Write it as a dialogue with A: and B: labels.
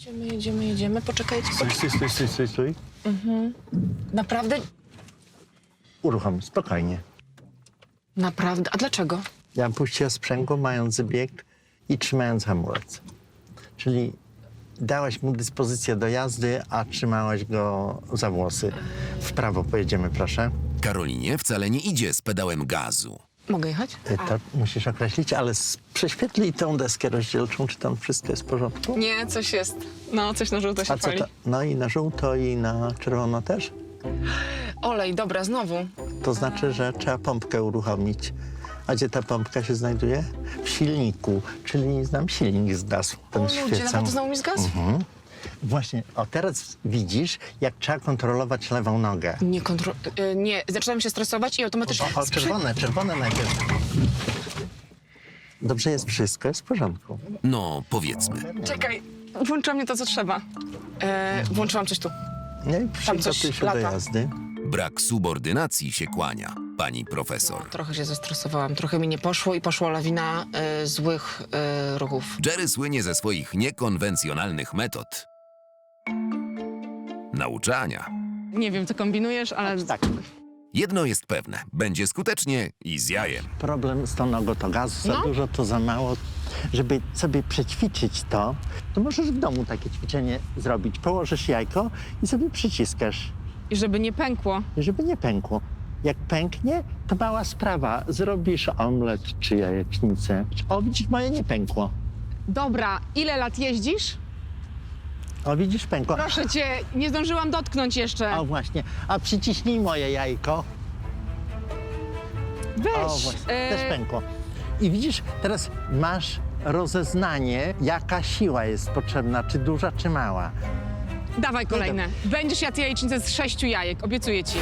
A: Jedziemy, jedziemy, jedziemy. Poczekajcie.
B: Stój, stój, stój, stój, stój, stój.
A: Naprawdę?
B: Uruchom, spokojnie.
A: Naprawdę? A dlaczego?
B: Ja puściła sprzęgło, mając bieg i trzymając hamulec. Czyli dałaś mu dyspozycję do jazdy, a trzymałaś go za włosy. W prawo pojedziemy, proszę.
C: Karolinie wcale nie idzie z pedałem gazu.
A: Mogę jechać?
B: Y, To musisz określić, ale s- prześwietlij tą deskę rozdzielczą, czy tam wszystko jest w porządku.
A: Nie, coś jest. No, coś na żółto się
B: A co to? No i na żółto, i na czerwono też?
A: Olej, dobra, znowu.
B: To znaczy, że trzeba pompkę uruchomić. A gdzie ta pompka się znajduje? W silniku, czyli nam silnik zgasł. Ten
A: O ludzie,
B: świecą.
A: naprawdę znowu mi zgasł?
B: Mhm. Właśnie, o teraz widzisz, jak trzeba kontrolować lewą nogę.
A: Nie kontro... y, nie, zaczynam się stresować i automatycznie...
B: O, o czerwone, czerwone najpierw. Dobrze jest wszystko, jest w porządku.
C: No, powiedzmy.
A: Czekaj, włączyłam nie to, co trzeba. E, włączyłam coś tu.
B: No i
A: Tam coś
B: przygotuj się do
A: lata.
B: jazdy.
C: Brak subordynacji się kłania, pani profesor.
A: Trochę się zestresowałam, trochę mi nie poszło i poszła lawina e, złych e, ruchów.
C: Jerry słynie ze swoich niekonwencjonalnych metod. Nauczania.
D: Nie wiem, co kombinujesz, ale
B: Tak,
C: Jedno jest pewne, będzie skutecznie i z jajem.
B: problem z tą nogą to gazu za
A: No.
B: dużo, to za mało. Żeby sobie przećwiczyć to, to możesz w domu takie ćwiczenie zrobić. Położysz jajko i sobie przyciskasz.
D: i żeby nie pękło.
B: I żeby nie pękło. Jak pęknie, to mała sprawa. Zrobisz omlet czy jajecznicę. O, widzisz, moje nie pękło.
D: Dobra, ile lat jeździsz?
B: O, widzisz, pękło.
D: Proszę cię, nie zdążyłam dotknąć jeszcze.
B: O, właśnie. A przyciśnij moje jajko.
D: Weź.
B: O, właśnie.
D: e,
B: Też pękło. I widzisz, teraz masz rozeznanie, jaka siła jest potrzebna, czy duża, czy mała.
D: dawaj kolejne. Będziesz jadł jajecznicę z sześciu jajek, obiecuję ci.